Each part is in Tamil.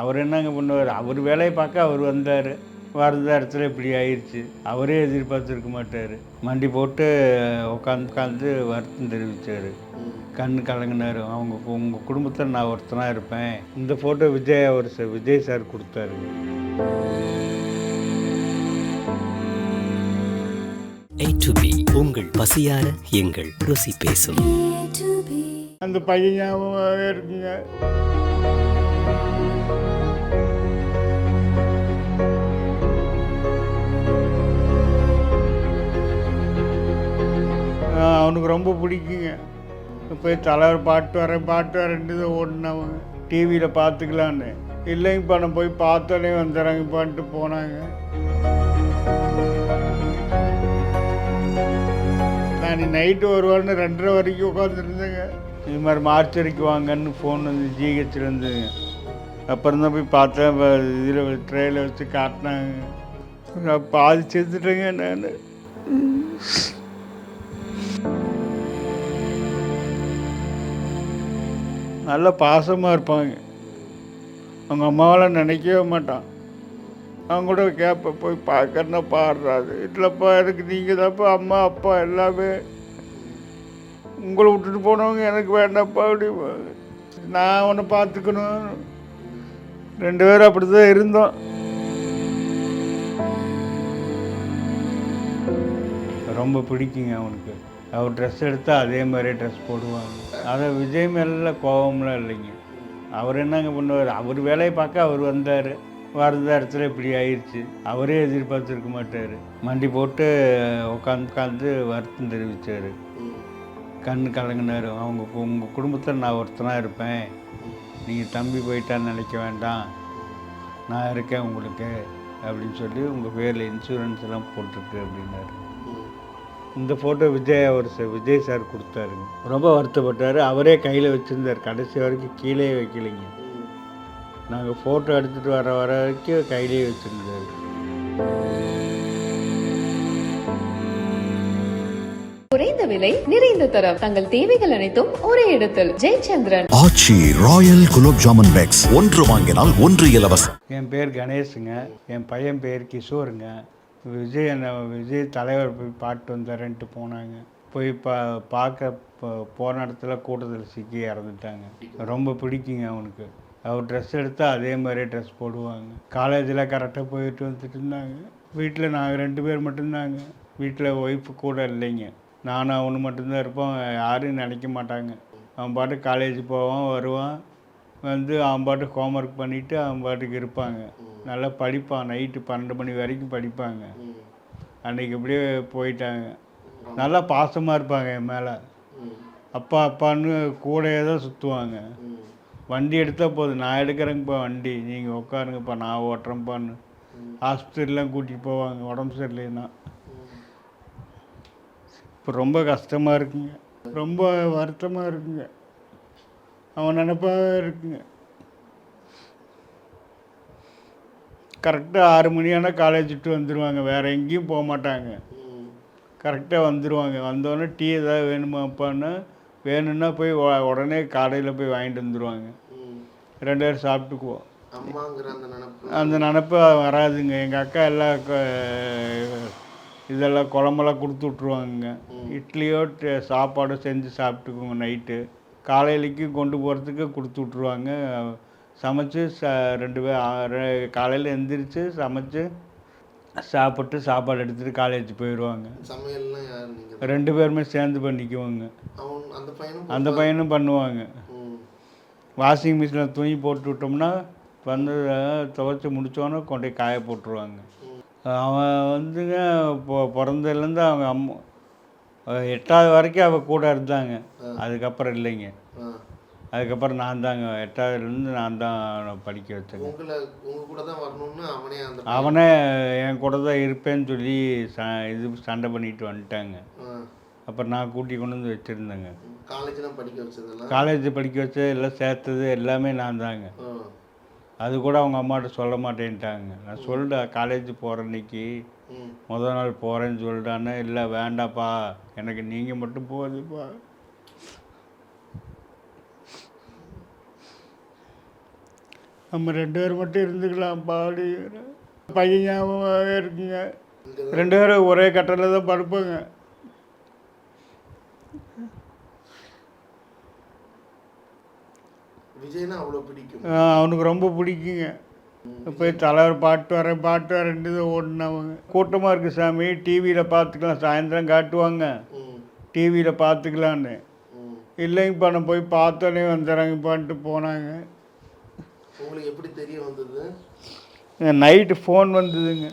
அவர் என்னங்க பண்ணுவார்? அவர் வேலையை பார்க்க அவர் வந்தார். வந்த இடத்துல இப்படி ஆயிடுச்சு அவரே எதிர்பார்த்துருக்க மாட்டார். மண்டி போட்டு உட்காந்து உட்காந்து வருத்தம் தெரிவித்தார் கண் கலங்கினார். அவங்க உங்கள் குடும்பத்தில் நான் ஒருத்தனாக இருப்பேன். இந்த photo Vijay our sir Vijay sir to B உங்கள் பசியார எங்கள் ருசி பேசும். அந்த பையன் இருக்குங்க. அவனுக்கு ரொம்ப பிடிக்குங்க. போய் தலைவர் பாட்டு வரேன் பாட்டு வரேன்ட்டு தான் ஓடினவங்க டிவியில் பார்த்துக்கலான்னு. இல்லைங்கப்பா நான் போய் பார்த்தோன்னே வந்துடுறாங்கப்பான்ட்டு போனாங்க. நான் நைட்டு வருவான்னு ரெண்டரை வரைக்கும் உட்காந்துருந்தேங்க இது மாதிரி மார்ச்சரிக்கு வாங்கன்னு ஃபோன் வந்து ஜிஹெச்சில் இருந்துங்க அப்புறம் தான் போய் பார்த்தேன் இதில் ட்ரெயில வச்சு காட்டினாங்க. நான் பாதி செத்துட்டேங்க நான். நல்ல பாசமாக இருப்பாங்க. அவங்க அம்மாவெல்லாம் நினைக்கவே மாட்டான். அவங்க கூட கேட்பேன் போய் பார்க்கறனா பாடுறாரு இல்லைப்பா எனக்கு நீங்கள் தான்ப்பா அம்மா அப்பா எல்லாமே. உங்களை விட்டுட்டு போனவங்க எனக்கு வேண்டாம்ப்பா அப்படி நான் உன்னை பார்த்துக்கணும். ரெண்டு பேரும் அப்படி தான் இருந்தோம். ரொம்ப பிடிக்குங்க அவனுக்கு. அவர் ட்ரெஸ் எடுத்தால் அதே மாதிரியே ட்ரெஸ் போடுவாங்க. அதை விஜய் மேல கோபம்லாம் இல்லைங்க. அவர் என்னங்க பண்ணுவார்? அவர் வேலையை பார்க்க அவர் வந்தார். வரத இடத்துல இப்படி ஆயிடுச்சு அவரே எதிர்பார்த்துருக்க மாட்டார். மண்டி போட்டு உட்காந்து உட்காந்து வருத்தம் தெரிவித்தார் கண் கலங்கினார். அவங்க உங்கள் குடும்பத்தில் நான் ஒருத்தனாக இருப்பேன். நீங்கள் தம்பி போயிட்டான்னு நினைக்க வேண்டாம். நான் இருக்கேன் உங்களுக்கு அப்படின்னு சொல்லி உங்கள் பேரில் இன்சூரன்ஸ் எல்லாம் போட்டிருக்கு அப்படின்னாரு. இந்த ஃபோட்டோ விஜய் அவர் சார் விஜய் சார் கொடுத்தாருங்க ரொம்ப வருத்தப்பட்டார். அவரே கையில் வச்சுருந்தார். கடைசி வரைக்கும் கீழே வைக்கலைங்க. நாங்கள் ஃபோட்டோ எடுத்துகிட்டு வர வர வரைக்கும் கையிலேயே வச்சுருந்தாரு. குறைந்த விலை நிறைந்த தரம். தங்கள் தேவைகள் அனைத்தும் ஒரே இடத்தில். Jayachandran. Aachi royal gulab jamun packs. ஒன்று வாங்கினால் ஒன்று இலவசம். என் பேர் கணேஷுங்க. என் பையன் பேர் கிஷோருங்க. விஜய் என்ன விஜய் தலைவர் போய் பாட்டு வந்தாரன்ட்டு போனாங்க. போய் பா பார்க்க போன இடத்துல கூட்டத்தில் சிக்கி இறந்துட்டாங்க. ரொம்ப பிடிக்குங்க அவனுக்கு. அவர் ட்ரெஸ் எடுத்தால் அதே மாதிரியே ட்ரெஸ் போடுவாங்க. காலேஜில் கரெக்டாக போயிட்டு வந்துட்டு இருந்தாங்க. வீட்டில் நாங்கள் ரெண்டு பேர் மட்டும்தாங்க. வீட்டில் ஒய்ஃபு கூட இல்லைங்க. நானும் அவனு மட்டும்தான் இருப்போம் யாரும் நினைக்க மாட்டாங்க. அவன் பாட்டு காலேஜ் போவான் வருவான். வந்து அவன் பாட்டுக்கு ஹோம்ஒர்க் பண்ணிவிட்டு அவன் பாட்டுக்கு இருப்பாங்க. நல்லா படிப்பான். நைட்டு பன்னெண்டு மணி வரைக்கும் படிப்பாங்க. அன்னைக்கு இப்படியே போயிட்டாங்க. நல்லா பாசமாக இருப்பாங்க என் மேலே. அப்பா அப்பான்னு கூடயே தான் சுற்றுவாங்க வண்டி எடுத்தால் போதும். நான் எடுக்கிறேங்கப்பா வண்டி. நீங்கள் உட்காருங்கப்பா. நான் ஓட்டுறேன்ப்பான்னு. ஹாஸ்பிட்டல்லாம் கூட்டிகிட்டு போவாங்க. உடம்பு சரியில்லைன்னா. இப்போ ரொம்ப கஷ்டமாக இருக்குங்க. ரொம்ப வருத்தமாக இருக்குங்க. அவன் நினப்பாக இருக்குங்க. கரெக்டாக ஆறு மணி ஆனால் காலேஜ் விட்டு வந்துடுவாங்க வேறு எங்கேயும் போக மாட்டாங்க. கரெக்டாக வந்துடுவாங்க வந்தோடனே டீ ஏதாவது வேணுமாப்பான்னு வேணும்னா போய் உடனே கடையில் போய் வாங்கிட்டு வந்துடுவாங்க ரெண்டு பேரும் சாப்பிட்டுக்குவோம். அந்த நினப்பு. அந்த நினப்பு வராதுங்க. எங்கள் அக்கா எல்லாம் க- இதெல்லாம் குழம்பெல்லாம் கொடுத்து விட்ருவாங்க இட்லியோ சாப்பாடோ செஞ்சு சாப்பிட்டுக்குவோங்க நைட்டு. காலையிலைக்கும் கொண்டு போகிறதுக்கு கொடுத்து விட்ருவாங்க சமைச்சு ச ரெண்டு பேர் காலையில் எந்திரிச்சு சமைச்சு சாப்பிட்டு சாப்பாடு எடுத்துகிட்டு காலேஜ் போயிடுவாங்க. ரெண்டு பேருமே சேர்ந்து பண்ணிக்குவோங்க அந்த பையனும் அந்த பையனும் பண்ணுவாங்க. வாஷிங் மிஷினில் துணி போட்டு விட்டோம்னா வந்து துவைச்சி முடித்தோன்னே கொண்டு காய போட்டுருவாங்க. அவன் வந்துங்க இப்போ பிறந்ததுலேருந்து அவங்க அம்மா அஹ் எட்டாவது வரைக்கும் அவள் கூட இருந்தாங்க. அதுக்கப்புறம் இல்லைங்க. அதுக்கப்புறம் நான் தாங்க எட்டாவதுலேருந்து நான் தான் படிக்க வரணும்னு அவனே என் கூட தான் இருப்பேன்னு சொல்லி ச இது சண்டை பண்ணிட்டு வந்துட்டாங்க. அப்புறம் நான் கூட்டி கொண்டு வந்து வச்சுருந்தேங்க. காலேஜ் படிக்க வச்சது எல்லாம் சேர்த்தது எல்லாமே நான் தாங்க. அது கூட அவங்க அம்மாட்ட சொல்ல மாட்டேன்ட்டாங்க. நான் சொல்லிட்டேன் காலேஜ் போகிற அன்னைக்கு ம். முத நாள் போகிறேன்னு சொல்லிட்டானே இல்லை வேண்டாப்பா எனக்கு நீங்கள் மட்டும் போகுதுப்பா நம்ம ரெண்டு பேர் மட்டும் இருந்துக்கலாம் பாடி பையன் இருக்குங்க. ரெண்டு பேரும் ஒரே கட்டலில் தான் படுப்போங்க. விஜய்னா அவ்வளோ பிடிக்கும். அவனுக்கு ரொம்ப பிடிக்குங்க. போய் தலைவர் பாட்டு வரேன் பாட்டு வரேன்ட்டு தான் ஓடினவங்க. கூட்டமாக இருக்குது சாமி டிவியில் பார்த்துக்கலாம் சாயந்தரம் காட்டுவாங்க. டிவியில் பார்த்துக்கலான்னு இல்லைங்கப்பா நான் போய் பார்த்தோன்னே வந்துடுறேங்கப்பான்ட்டு போனாங்க. உங்களுக்கு எப்படி தெரிய வந்தது? நைட்டு ஃபோன் வந்ததுங்க.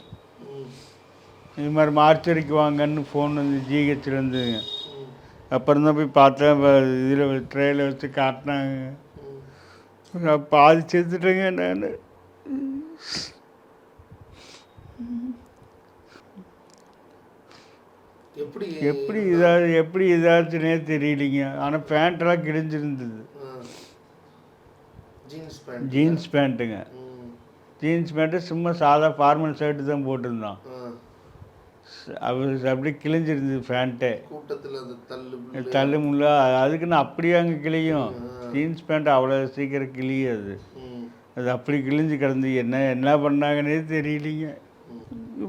இது மாதிரி மார்ச்சரிக்கு வாங்கன்னு ஃபோன் வந்து ஜிஹெச்சில் இருந்ததுங்க. அப்புறம் தான் போய் பார்த்தேன் இதில் ட்ரெயில வச்சு காட்டினாங்க. நான் பாதி செத்துட்டேங்க நான். எப்படி? எப்படி இதாக எப்படி இதாச்சுன்னே தெரியலைங்க. ஆனால் பேண்ட்டெல்லாம் கிழிஞ்சிருந்தது. ஜீன்ஸ் பேண்ட் ஜீன்ஸ் பேண்ட்டுங்க ஜீன்ஸ் பேண்ட்டு சும்மா சாதா ஃபார்மல் ஷர்ட்டு தான் போட்டிருந்தான். அவர் அப்படியே கிழிஞ்சிருந்தது பேண்ட்டே கூட்டத்தில் தள்ளு முள்ள. அதுக்குன்னு அப்படியே அங்கே கிழியும். ஜீன்ஸ் பேண்ட் அவ்வளோ சீக்கிரம் கிழியாது அது. அப்படி கிழிஞ்சு கிடந்து என்ன என்ன பண்ணாங்கன்னே தெரியலைங்க.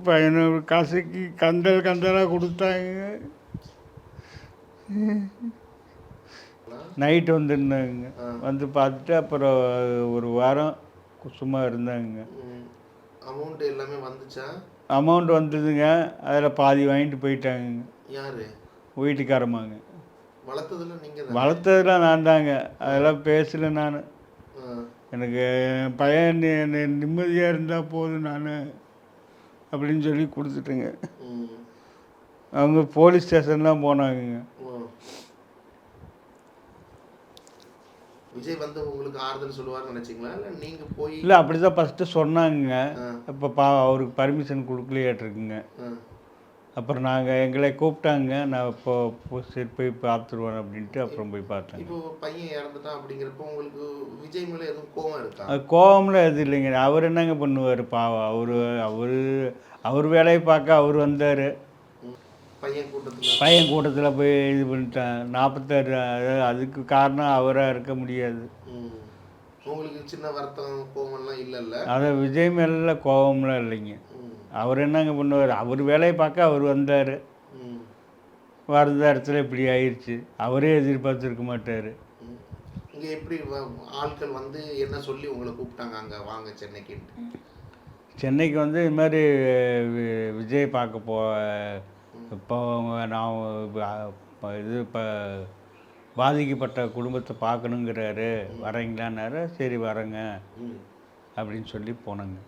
பையனை காசுக்கு கந்தல் கந்தலாக கொடுத்தாங்க. நைட்டு வந்துருந்தாங்க. வந்து பார்த்துட்டு அப்புறம் ஒரு வாரம் சும்மா இருந்தாங்க. அமௌண்ட் எல்லாமே வந்துச்சா? அமௌண்ட் வந்ததுங்க அதில் பாதி வாங்கிட்டு போயிட்டாங்க. யாரு? வீட்டுக்காரமாங்க வளர்த்ததுல நீங்க தான் வளர்த்ததெல்லாம் நான் தாங்க அதெல்லாம் பேசல நான். எனக்கு என் பையன் நிம்மதியாக இருந்தால் போதும் நான் அப்படின்னு சொல்லி கொடுத்துட்டேங்க. அவங்க போலீஸ் ஸ்டேஷன்லாம் போனாங்கங்க. விஜய் வந்து உங்களுக்கு ஆறுதல் சொல்லுவார்னு நினைச்சீங்களா? இல்லை நீங்க போய் இல்லை அப்படி தான் ஃபஸ்ட்டு சொன்னாங்க இப்போ பா அவருக்கு பர்மிஷன் கொடுக்கலையாட்டிருக்குங்க. அப்புறம் நாங்கள் எங்களை கூப்பிட்டாங்க. நான் இப்போ சரி போய் பார்த்துருவேன் அப்படின்ட்டு அப்புறம் போய் பார்த்தேங்க. இப்போ பையன் இறந்துட்டான் அப்படிங்கிறப்ப உங்களுக்கு விஜய் மேல எதுவும் கோவம் இருக்கா? அது கோவம்லாம் எதுவும் இல்லைங்க. அவர் என்னங்க பண்ணுவார்? பாவம். அவர் அவர் அவர் வேலையை பார்க்க அவர் வந்தார். பையன் கூட்டத்துல. பையன் கூட்டத்தில் போய் இது பண்ணிட்டான். நாற்பத்தாறு அதுக்கு காரணம் அவராக இருக்க முடியாது. உங்களுக்கு சின்ன வருத்தம் கோவம்லாம் இல்லைல்ல? அதை விஜய் மேல கோவம்லாம் இல்லைங்க. அவர் என்னங்க பண்ணுவார்? அவர் வேலையை பார்க்க அவர் வந்தார். வந்த இடத்துல இப்படி ஆயிடுச்சு அவரே எதிர்பார்த்துருக்க மாட்டார். இங்க எப்படி ஆட்கள் வந்து என்ன சொல்லி உங்களை கூப்பிட்டாங்க அங்க? வாங்க சென்னைக்கு சென்னைக்கு வந்து இது மாதிரி விஜய் பார்க்க போ இப்போ நான் ப- இது இப்போ பாதிக்கப்பட்ட குடும்பத்தை பார்க்கணுங்கிறாரு. வரீங்களான்னாரு. சரி வரேங்க. அப்படின்னு சொல்லி போனேங்க.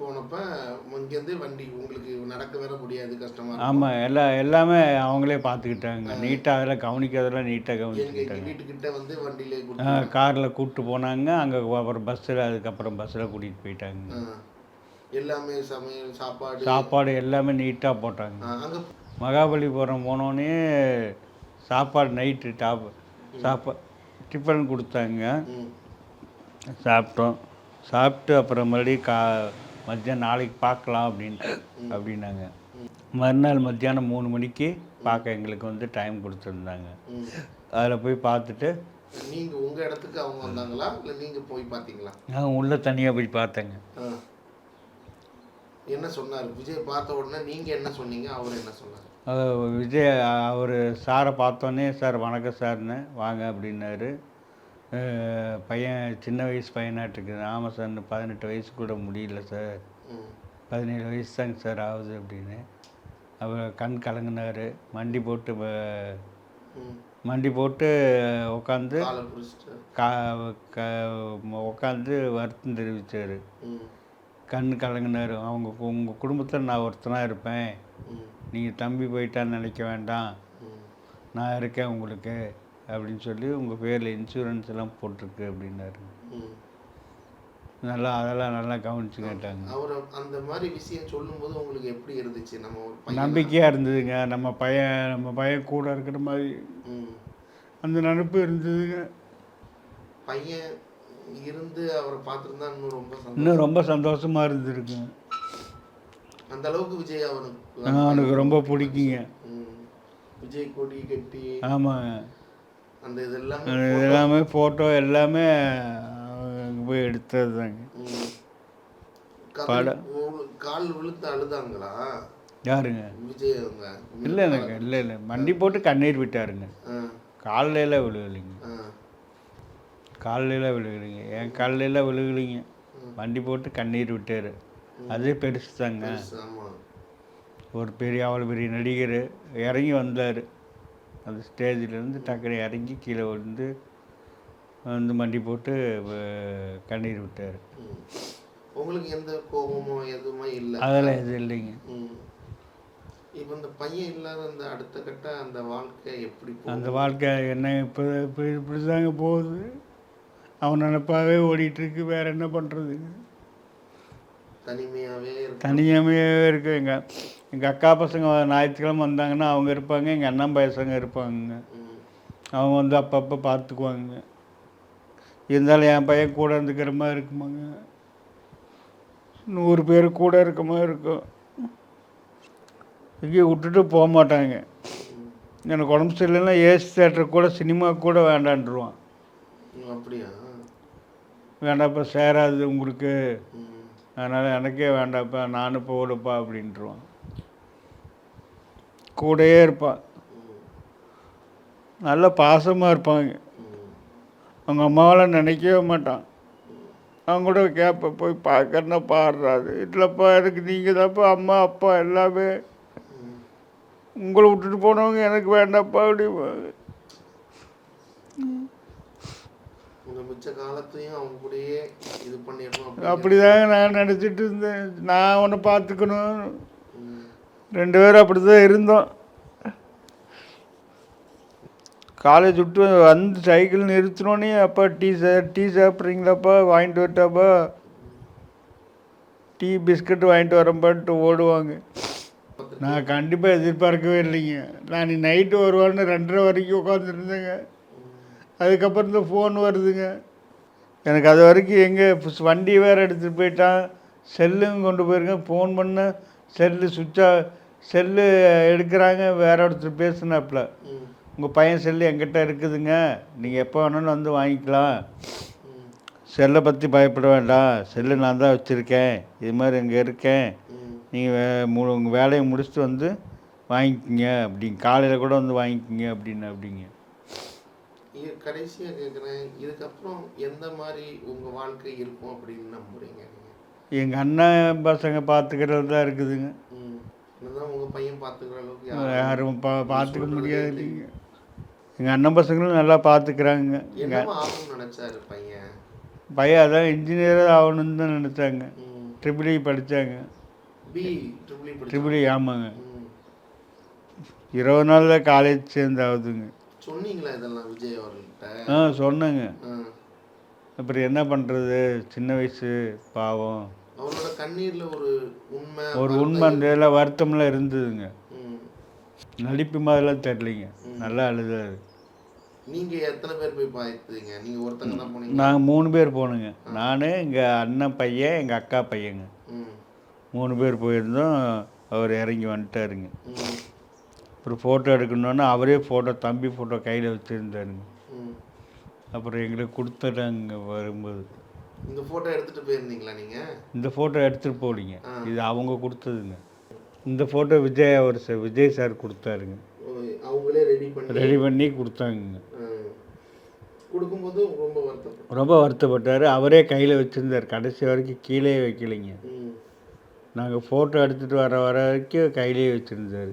போனப்ப இங்கேருந்து வண்டி உங்களுக்கு நடக்க வேற முடியாது கஷ்டமா இருக்கும். ஆமாம் எல்லா எல்லாமே அவங்களே பார்த்துக்கிட்டாங்க. நீட்டாக அதெல்லாம் கவனிக்கிறதெல்லாம் நீட்டாக கவனிச்சுக்கிட்டாங்க. வீட்டுக்கிட்ட வந்து வண்டியிலே காரில் கூப்பிட்டு போனாங்க. அங்கே அப்புறம் பஸ்ஸில் அதுக்கப்புறம் பஸ்ஸில் கூட்டிகிட்டு போயிட்டாங்க. எல்லாமே சமையல் சாப்பாடு. சாப்பாடு எல்லாமே நீட்டாக போட்டாங்க. அங்க மகாபலிபுரம் போனோடனே சாப்பாடு நைட்டு டாப் சாப்பா டிஃபன் கொடுத்தாங்க. சாப்பிட்டோம். சாப்பிட்டு அப்புறம் மறுபடியும் கா மத்தியானம் நாளைக்கு பார்க்கலாம் அப்படின்ட்டு அப்படின்னாங்க. மறுநாள் மத்தியானம் மூணு மணிக்கு பார்க்க எங்களுக்கு வந்து டைம் கொடுத்துருந்தாங்க. அதில் போய் பார்த்துட்டு நீங்க உங்க இடத்துக்கு அவங்க வந்தாங்களா? இல்ல நீங்க போய் பார்த்தீங்களா? நான் உள்ளே தனியாக போய் பார்த்தேங்க. என்ன சொன்னார்? விஜய் பார்த்த உடனே நீங்க என்ன சொன்னீங்க? அவர் என்ன சொன்னார்? விஜய் அவர் சாரை பார்த்தோன்னே சார் வணக்கம் சார்னு வாங்க அப்படின்னாரு. பையன் சின்ன வயசு பையனாட்டுருக்கு ஆமாம் சார் பதினெட்டு வயசு கூட முடியல சார். பதினேழு வயசு தாங்க சார் ஆகுது அப்படின்னு. அவர் கண் கலங்கினார். மண்டி போட்டு மண்டி போட்டு உட்காந்து கா உட்காந்து வருத்தம் தெரிவித்தார் கண் கலங்கினார். அவங்க உங்கள் குடும்பத்தில் நான் ஒருத்தனாக இருப்பேன். நீங்கள் தம்பி போயிட்டான்னு நினைக்க வேண்டாம். நான் இருக்கேன் உங்களுக்கு. அப்படின்னு சொல்லி உங்கள் பேரில் இன்சூரன்ஸ் எல்லாம் போட்டிருக்கு அப்படின்னாரு. நல்லா அதெல்லாம் நல்லா கவனிச்சு கேட்டாங்க. அவர் அந்த மாதிரி விஷயம் சொல்லும்போது உங்களுக்கு எப்படி இருந்துச்சு? நம்ம நம்பிக்கையாக இருந்ததுங்க. நம்ம பையன் நம்ம பையன் கூட இருக்கிற மாதிரி. அந்த நினப்பு இருந்ததுங்க. பையன் இருந்து அவரை பார்த்துருந்தா இன்னும் ரொம்ப சந்தோஷம். இன்னும் ரொம்ப சந்தோஷமாக இருந்திருக்குங்க அந்த அளவுக்கு விஜய் அவனுக்கு அவனுக்கு ரொம்ப பிடிக்குங்க. விஜய் கொடி கட்டி ஆமாங்க அந்த இதெல்லாம் எல்லாமே ஃபோட்டோ எல்லாமே அங்கே போய் எடுத்தது தாங்க படம். கால் விழுத்து அழுதாங்களா? யாருங்க? விஜய் அவங்க. இல்லை இல்லைங்க இல்லை இல்லை. மண்டி போட்டு கண்ணீர் விட்டாருங்க. காலையில் விழுகலைங்க. ஆ, காலையில் விழுகலைங்க என் காலையில் விழுகலைங்க வண்டி போட்டு கண்ணீர் விட்டார். அதே பெருசு தாங்க. ஒரு பெரிய அவ்வளோ பெரிய நடிகர் இறங்கி வந்தார். அந்த ஸ்டேஜிலேருந்து டக்குனு இறங்கி கீழே விழுந்து வந்து மண்டி போட்டு கண்ணீர் விட்டார். உங்களுக்கு எந்த கோபமோ எதுவுமே இல்லை. அதெல்லாம் எதுவும் இல்லைங்க. இப்போ இந்த பையன் இல்லாத அந்த அடுத்த கட்ட அந்த வாழ்க்கை எப்படி அந்த? வாழ்க்கை என்ன இப்போ இப்படி இப்படி தாங்க போகுது. அவன் நினப்பாவே ஓடிட்டுருக்கு வேற என்ன பண்ணுறதுங்க தனிமையாவே இருக்கும் தனியாகவே இருக்கு. எங்கள் எங்கள் அக்கா பசங்க ஞாயிற்றுக்கிழமை வந்தாங்கன்னா அவங்க இருப்பாங்க எங்கள் அண்ணன் பசங்க இருப்பாங்க. அவங்க வந்து அப்பப்போ பார்த்துக்குவாங்க. இருந்தாலும் என் பையன் கூட இருந்துக்கிற மாதிரி இருக்குமாங்க. நூறு பேர் கூட இருக்க மாதிரி இருக்கும். எங்கேயும் விட்டுட்டு போக மாட்டாங்க. எனக்கு உடம்பு சரியில்லைன்னா ஏசி தேட்டர் கூட சினிமா கூட வேண்டான்ருவான். ம், அப்படியா? வேண்டாப்பா சேராது உங்களுக்கு. அதனால் எனக்கே வேண்டாப்பா நானும் போகலப்பா அப்படின்ட்டுருவான் கூடயே இருப்பான். நல்ல பாசமாக இருப்பாங்க. அவங்க அம்மாவெல்லாம் நினைக்கவே மாட்டான். அவங்க கூட கேட்பேன் போய் பார்க்கறனா பாடுறாரு இல்லைப்பா எனக்கு நீங்கள் தான்ப்பா அம்மா அப்பா எல்லாமே. உங்களை விட்டுட்டு போனவங்க எனக்கு வேண்டாப்பா அப்படி உங்க மிச்ச காலத்தையும் அவங்க கூடயே இது பண்ணிடணும் அப்படிதாங்க நான் நினச்சிட்டு இருந்தேன். நான் உன்னை பார்த்துக்கணும். ரெண்டு பேரும் அப்படி தான் இருந்தோம். காலேஜ் விட்டு வந்து சைக்கிள் நிறுத்தினோடனே அப்பா டீ சா டீ சாப்பிட்றீங்களாப்பா? வாங்கிட்டு வரட்டாப்பா? டீ பிஸ்கட் வாங்கிட்டு வரப்பான்ட்டு ஓடுவாங்க. நான் கண்டிப்பாக எதிர்பார்க்கவே இல்லைங்க. நான் நைட்டு வருவான்னு ரெண்டரை வரைக்கும் உட்காந்துருந்தேங்க அதுக்கப்புறம் இந்த ஃபோன் வருதுங்க. எனக்கு அது வரைக்கும் எங்கே வண்டி வேறு எடுத்துகிட்டு போயிட்டான். செல்லும் கொண்டு போயிருக்கேன் ஃபோன் பண்ண செல்லு சுவிட்சா செல்லு எடுக்கிறாங்க. வேற ஒருத்தர் பேசுனாப்புல. உங்கள் பையன் செல்லு எங்கிட்ட இருக்குதுங்க. நீங்கள் எப்போ வேணாலும் வந்து வாங்கிக்கலாம். செல்லை பற்றி பயப்பட வேண்டாம். செல்லு நான் தான் வச்சுருக்கேன். இது மாதிரி இங்கே இருக்கேன். நீங்கள் வே மு உங்கள் வேலையை முடிச்சுட்டு வந்து வாங்கிக்கிங்க. அப்படிங்க காலையில் கூட வந்து வாங்கிக்கிங்க அப்படின்னு அப்படிங்க. இது கடைசியா கேக்குறேன் இதுக்கப்புறம் எந்த மாதிரி உங்க வாழ்க்கை இருக்கும் அப்படின்னு நம்புறீங்க எங்கள் அண்ணன் பசங்க பார்த்துக்கிறது தான் இருக்குதுங்க. ம். என்னதான் உங்க பையன் அளவுக்கு யாரும் பா பார்த்துக்க முடியாது. இல்லை. இல்லைங்க எங்கள் அண்ணன் பசங்களும் நல்லா பார்த்துக்கிறாங்க நினைச்சாரு பையன்? பையன் அதான் இன்ஜினியராக ஆகணும்னு தான் நினச்சாங்க. ம். ட்ரிபிள் இ படித்தாங்க B triple E triple E ஆமாங்க. இருபது நாளில் காலேஜ் சேர்ந்தாகுதுங்க சொன்னீங்களா இதெல்லாம் விஜய் அவர்கள்ட்ட? ஆ சொன்னேங்க. அப்புறம் என்ன பண்ணுறது சின்ன வயசு பாவம். அவரோட கண்ணீர்ல ஒரு உண்மை ஒரு உண்மை அந்த வருத்தம்லாம் இருந்ததுங்க. நடிப்பு மாதிரிலாம் தெரிலிங்க நல்லா அழுதாரு. நீங்க எத்தனை பேர் போய் பார்த்தீங்க நீங்க ஒருத்தங்க தான் போனீங்க? நாங்கள் மூணு பேர் போனோங்க. நான் எங்கள் அண்ணன் பையன் எங்கள் அக்கா பையங்க. மூணு பேர் போயிருந்தோம். அவர் இறங்கி வந்துட்டாருங்க. அப்புறம் ஃபோட்டோ எடுக்கணுன்னா அவரே ஃபோட்டோ தம்பி ஃபோட்டோ கையில் வச்சுருந்தாருங்க. அப்புறம் எங்களுக்கு கொடுத்துட்டாங்க வரும்போது. இந்த போட்டோ எடுத்துட்டு போயிருந்தீங்களா நீங்க? இந்த ஃபோட்டோ எடுத்துகிட்டு போலிங்க ஆ. இது அவங்க கொடுத்ததுங்க. இந்த ஃபோட்டோ விஜய் அவர் சார் விஜய் சார் கொடுத்தாருங்க. அவங்களே ரெடி பண்ணி ரெடி பண்ணி கொடுத்தாங்க. கொடுக்கும்போது ரொம்ப வருத்தப்பட்டேன் ரொம்ப வருத்தப்பட்டார். அவரே கையில் வச்சுருந்தார். கடைசி வரைக்கும் கீழே வைக்கலைங்க. நாங்கள் ஃபோட்டோ எடுத்துகிட்டு வர வர வரைக்கும் கையிலேயே வச்சுருந்தார்.